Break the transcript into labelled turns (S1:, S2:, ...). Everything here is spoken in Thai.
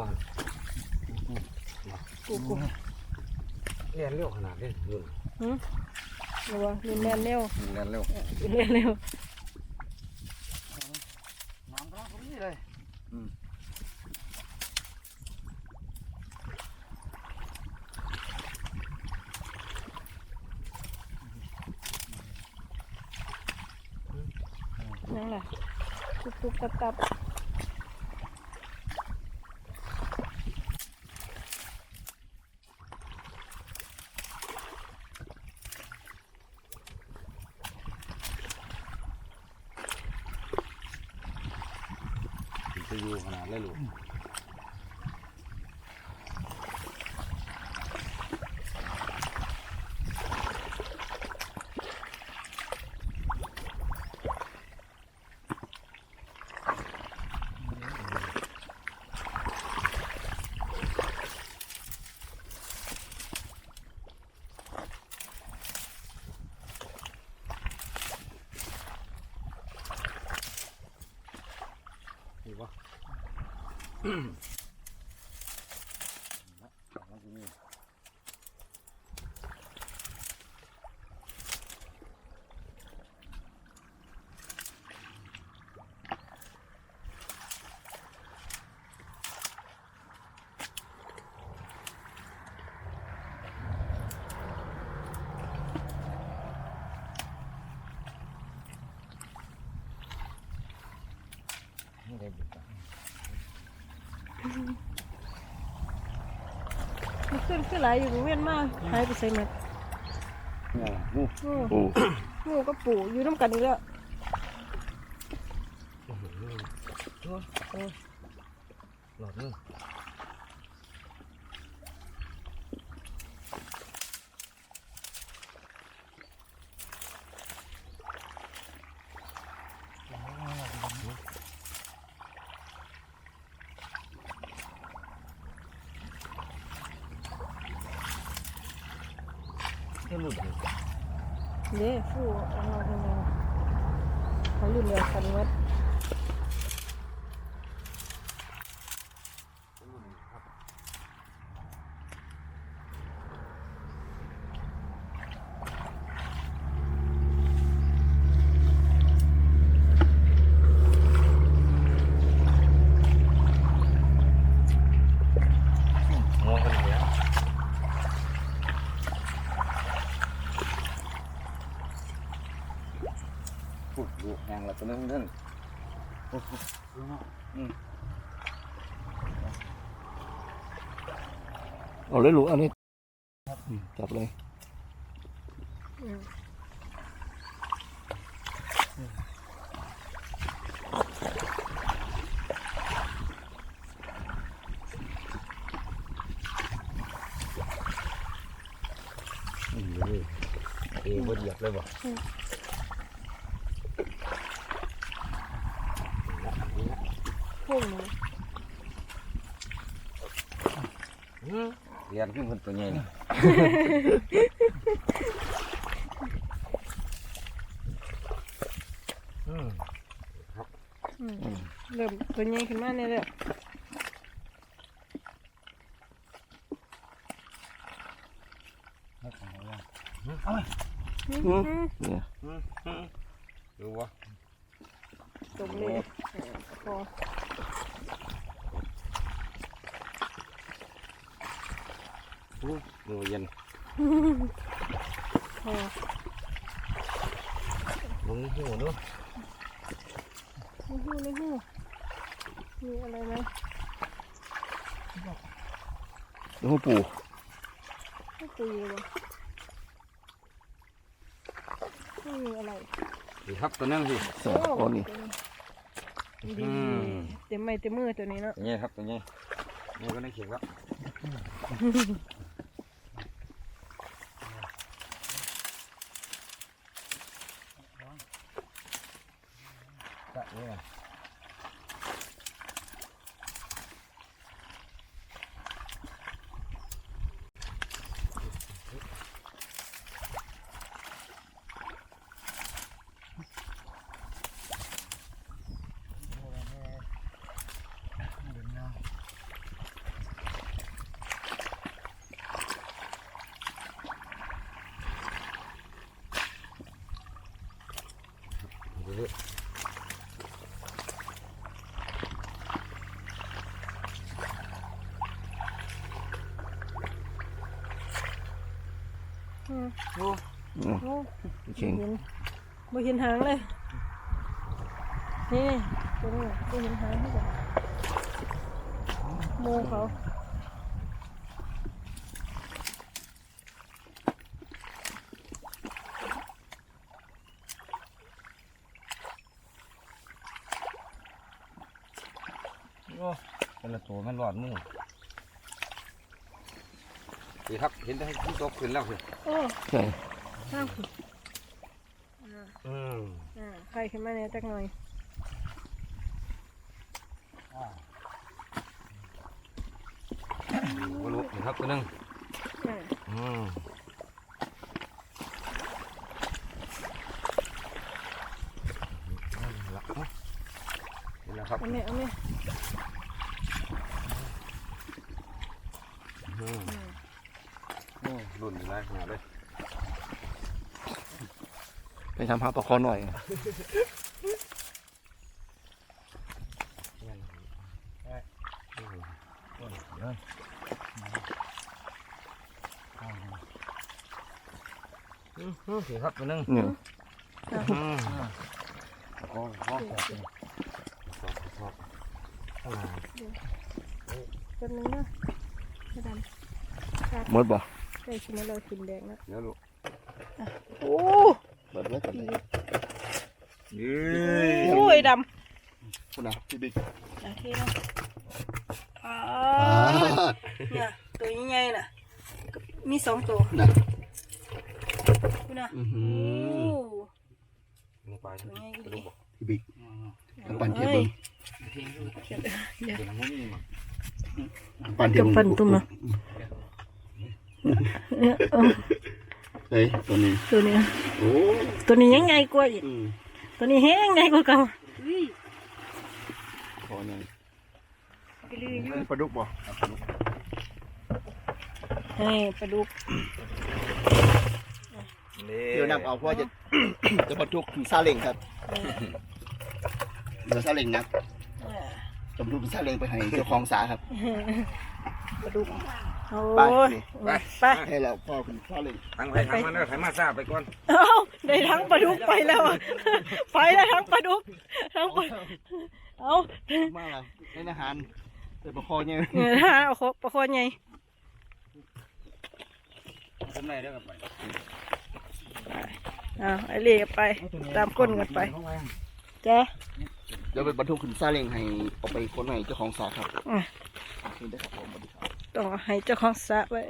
S1: มัน
S2: กูกู
S1: เรียนเร็วขนาดนี้ยุ่น
S2: หืมระวังมีแมนเร็ว
S1: เรียนเร็ว
S2: เร็วเร็ว
S3: น้ำรักนี่เลย
S2: นั่งล่ะตุบตุบตับตับ
S1: จะอยู่ขนาดเลยลูก
S3: ดีวะ
S1: ไม่ได้บุก
S2: มันขึ้นขึ้นหลายอยู่เวียนมากหายไปใส่หมด
S1: เนี่ยนู่น
S2: โอ้งูก็ปู่อยู่น้ำกันอีกแล้ว
S1: หลอดนึ ง
S3: นี่หลุดเลย
S2: เด้ฟูเอามาทำไมเขาหลุดเรือกันวัด
S1: มองกันเดียว
S3: พูดดูแหง ละตัวนึงนั่น
S4: เอาเลยลูกอันนี้อืมจับเลย
S2: อืม
S1: นี่เลยเอ๋บดเหยียบเลยบ่ละนี่ละ
S2: พุ่งหนู
S1: เรียนขึ้นคนตัวใหญ่นี่อืม
S2: อืมเริ่มตัวใหญ่ขึ้นมาเนี่ยแหละ
S3: เอาไหม
S2: อืม
S4: อืม
S2: อืม
S4: เนี่ย
S1: ดูวะ
S2: จมเลยเออพ
S1: อ ดูเย็น
S2: พอ
S1: มึงนี่หูเนาะ
S2: ไม่หูไม่หูมีอะไรไหม
S4: เดี๋ยวให้ปู่
S2: ไม่ปุยเลยวะไม่มีอะไร
S1: ดีครับตัวนึงสิ
S4: สองอ๋อนี่
S2: ดี
S1: อืม
S2: เต็มไม้เต็มมือตัวนี้เนาะ
S1: ตัวใหญ่ครับตัวใหญ่นี่ก็ได้เขียนแล้ว จะนี่ไง
S3: เดินหน้า
S1: เรื่อย
S2: อืม
S4: อืม
S2: โอ้
S4: เข่ง
S2: เห็นไม่เห็นหางเลย นี่ตัวนี้ไม่เห็นหางให้กันโมเขา
S5: โอ้เป็นละตัวมันรอดมือ
S1: ๆดีครับเห็นได้ที่ตกขึ้นแล้วสิ
S2: โอ้
S4: ใช่
S2: ข้างคุณอ่า
S1: อืม
S2: อ่าใครขึ้นมาเนี่ยจักหน่อย
S1: ก็รู้นี่ครับตัวนึง
S2: อ่า
S1: อืมละเนาะนี่แหละครับ
S2: เอาแม่เอาแม่
S1: อืม
S2: อ่า
S1: โอ้ รุ่นนี่ไรขนาดเลย
S4: ไปทำหาปลาคอหน่อย
S1: เงี้ยเอ้ยอืมโอ้ยเดี๋ยวอืมโอเคครับตัวนึง
S4: เนี่ย
S1: อืมโอ้โหชอบชอบชอบข้างหน้า
S2: แป๊บนึงนะกระดำ
S4: หมดบ่
S2: ใกล้ชิมแล้วกินแดงแล้ว
S1: เดี๋ยวลูก
S2: โอ้
S4: เปิดไว้ก่อน
S2: พี่
S1: ยื
S2: โอ้ยด
S4: คุณนะพี่บิ๊กำ
S2: โอเคเนาะอ่าเนี่ยตัวใหญ่ๆน่ะมีสองตัว
S4: นะ
S2: ดูนะ
S4: อือหื
S2: โอ้
S4: อ
S1: นี่ไป
S2: ตัวใหญ่
S1: ไป
S2: ดี
S1: ดูบ่
S4: พี่บิ๊กน้ำปั่นเทียบเบิ้ง
S1: เป็นน้ำมันนี่มั้ง
S4: น้ำปั่นเทียบ
S2: กับ
S4: เบิ้ง
S2: ปั่นตุ้มนะ เนี่ยเอา
S4: เฮ้ยตัวนี้
S2: ตัวนี้นะ
S4: โอ้
S2: ตัวนี้ยังไงกว่าอีก
S4: อืม
S2: ตัวนี้แห้งไงกว่าเก่า
S4: คอหน่อย
S2: ไปลืม
S4: ปลาดุกบ่
S2: ให้ปลาดุก
S4: เดี๋ยวนำเอาเพราะว่าจะ จะบรรทุกถึงซาเล้งครับเดี๋ยวซาเล้งนะจะบรรทุกถึงซาเล้งไปให้เจ้าของสาครับ
S2: ปลาดุก โอ้
S4: ไป
S2: ย
S4: นี่
S2: ไป
S4: ให้เราพ่อคุณซาเล้ง
S1: ทางไปทางมันเด้อไถมาซาไปก่อน
S2: เอ้าได้ทั้งปลาดุกไปแล้วอะไปแล้วทั้งปลาดุกทั้งปลาเอา
S4: มากเลยในอาหารเปิดประคอเนี่ย
S2: เงินหาเอาครบประคอนไง
S1: ทำไรเด้อกันไป
S2: เอาไอเล่ไป ตามก้นกันไปจ้ะ
S4: เดี๋ยวไปบรรทุกขึ้นซาเล้งให้เอาไปคนให้เจ้าของสาครับ
S2: อะ
S4: นี่ได้ครับผมสวัสดีครับ
S2: ต้องให้เจ้าของสระไว้